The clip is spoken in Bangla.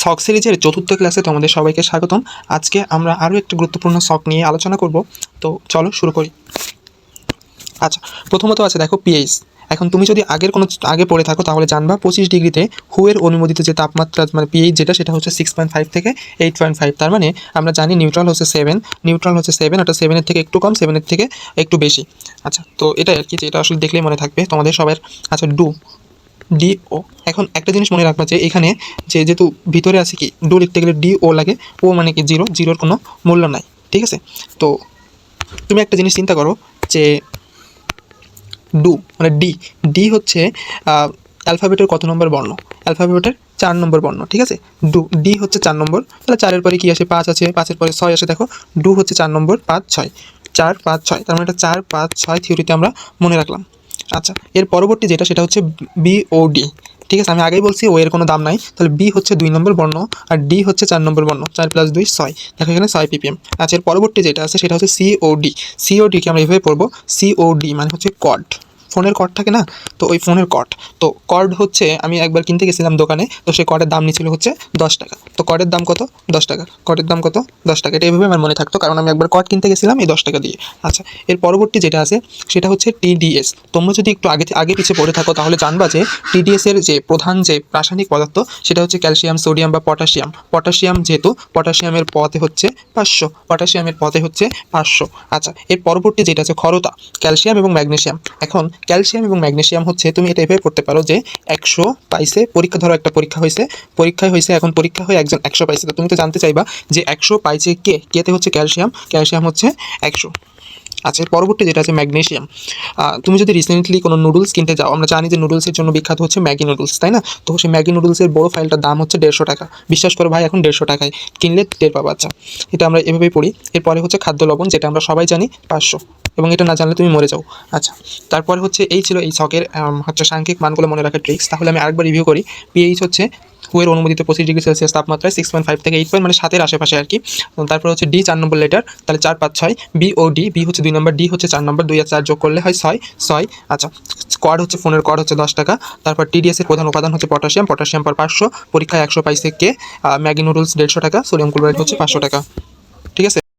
শখ সিরিজের চতুর্থ ক্লাসে তোমাদের সবাইকে স্বাগতম। আজকে আমরা আরও একটা গুরুত্বপূর্ণ শখ নিয়ে আলোচনা করব। তো চলো শুরু করি। আচ্ছা প্রথমত আছে দেখো পিএইচ এখন তুমি যদি আগের কোনো আগে পড়ে থাকো তাহলে জানবা পঁচিশ ডিগ্রিতে হুয়ের অনুমোদিত যে তাপমাত্রা মানে পিএইচ যেটা, সেটা হচ্ছে সিক্স পয়েন্ট ফাইভ থেকে এইট পয়েন্ট ফাইভ তার মানে আমরা জানি নিউট্রাল হচ্ছে সেভেন নিউট্রাল হচ্ছে সেভেন ওটা সেভেনের থেকে একটু কম সেভেনের থেকে একটু বেশি। আচ্ছা তো এটাই আর কি যেটা আসলে দেখলেই মনে থাকবে তোমাদের সবার। আচ্ছা ডু ডি ও। এখন একটা জিনিস মনে রাখবা যে এখানে যে যেহেতু ভিতরে আছে কি ডো লিখতে গেলে ডি ও লাগে, ও মানে কি জিরো জিরোর কোনো মূল্য নাই, ঠিক আছে? তো তুমি একটা জিনিস চিন্তা করো যে ডু মানে ডি ডি হচ্ছে অ্যালফাবেটের কত নম্বর বর্ণ? অ্যালফাবেটের চার নম্বর বর্ণ, ঠিক আছে? ডু ডি হচ্ছে চার নম্বর, তাহলে চারের পরে কী আসে? পাঁচ আছে, পাঁচের পরে ছয় আসে, দেখো ডু হচ্ছে চার নম্বর, পাঁচ, ছয়, চার, পাঁচ, ছয়, তার মানে এটা চার, পাঁচ, ছয় থিওরিতে আমরা মনে রাখলাম। আচ্ছা এর পরবর্তী যেটা, সেটা হচ্ছে বি ও ডি। ঠিক আছে, আমি আগেই বলছি, ও এর কোনো দাম নাই। তাহলে বি হচ্ছে দুই নম্বর বর্ণ, আর ডি হচ্ছে চার নম্বর বর্ণ, চার প্লাস দুই, ছয়। দেখো এখানে ছয় পিপিএম আচ্ছা এর পরবর্তী যেটা আছে, সেটা হচ্ছে সিওডি সিওডিকে আমরা এভাবে পড়ব সিওডি মানে হচ্ছে কড ফোনের কর্ড থাকে না, তো ওই ফোনের কর্ড তো কর্ড হচ্ছে, আমি একবার কিনতে গেছিলাম দোকানে, তো সেই কর্ডের দাম নিয়েছিল হচ্ছে দশ টাকা। তো কর্ডের দাম কত? দশ টাকা। কর্ডের দাম কত? দশ টাকা। এটা এভাবে আমার মনে থাকতো, কারণ আমি একবার কর্ড কিনতে গেছিলাম এই দশ টাকা দিয়ে। আচ্ছা এর পরবর্তী যেটা আছে, সেটা হচ্ছে টিডিএস তোমরা যদি একটু আগে আগে পিছিয়ে পড়ে থাকো, তাহলে জানবা যে টিডিএস এর যে প্রধান যে রাসায়নিক পদার্থ, সেটা হচ্ছে ক্যালসিয়াম, সোডিয়াম বা পটাশিয়াম। পটাশিয়াম যেহেতু, পটাশিয়ামের পথে হচ্ছে পাঁচশো। পটাশিয়ামের পথে হচ্ছে পাঁচশো। আচ্ছা এর পরবর্তী যেটা আছে খরতা, ক্যালসিয়াম এবং ম্যাগনেসিয়াম। এখন ক্যালসিয়াম এবং ম্যাগনেশিয়াম হচ্ছে, তুমি এটা এভাবে পড়তে পারো যে একশো পাইছে পরীক্ষা, ধরো একটা পরীক্ষা হয়েছে, পরীক্ষায় হয়েছে, এখন পরীক্ষা হয়ে একজন একশো পাইছে তো তুমি তো জানতে চাইবা যে একশো পাইছে কে, কেতে হচ্ছে ক্যালসিয়াম? ক্যালসিয়াম হচ্ছে একশো। আচ্ছা পরবর্তী যেটা আছে ম্যাগনেশিয়াম তুমি যদি রিসেন্টলি কোনো নুডলস কিনতে যাও আমরা জানি যে নুডলসের জন্য বিখ্যাত হচ্ছে ম্যাগি নুডলস তাই না? তো সেই ম্যাগি নুডলসের বড় ফাইলটার দাম হচ্ছে দেড়শো টাকা। বিশ্বাস করো ভাই এখন দেড়শো টাকায়। কিনলে টের পাবো আচ্ছা। এটা আমরা এভাবেই পড়ি। এরপরে হচ্ছে খাদ্য লবণ যেটা আমরা সবাই জানি পাঁচশো। এবং এটা না জানলে তুমি মরে যাও আচ্ছা। তারপরে হচ্ছে এই ছিল এই আম, হচ্ছে সাংখ্যিক মানগুলো মনে রাখার ট্রিক্স তাহলে আমি আরেকবার রিভিউ করি। পিএইচ হচ্ছে হুয়ের অনুমোদিত পঁচিশ ডিগ্রি সেলসিয়াস তাপমাত্রায় সিক্স পয়েন্ট ফাইভ থেকে এইট পয়েন্ট মানে সাতের আশেপাশে আর কি। তারপর হচ্ছে ডি চার নম্বর লেটার তাহলে চার পাঁচ ছয় বি ও ডি বি হচ্ছে দুই নম্বর ডি হচ্ছে চার নম্বর দুই আর চার যোগ করলে হয় ছয় ছয় আচ্ছা। কড হচ্ছে ফোনের কড হচ্ছে দশ টাকা। তারপর টিডিএসের প্রধান উপাদান হচ্ছে পটাশিয়াম পটাশিয়াম পর পাঁচশো, পরীক্ষায় একশো পাইসে কে ম্যাগি নুডলস দেড়শো টাকা সোডিয়াম ক্লোরাইড হচ্ছে পাঁচশো টাকা।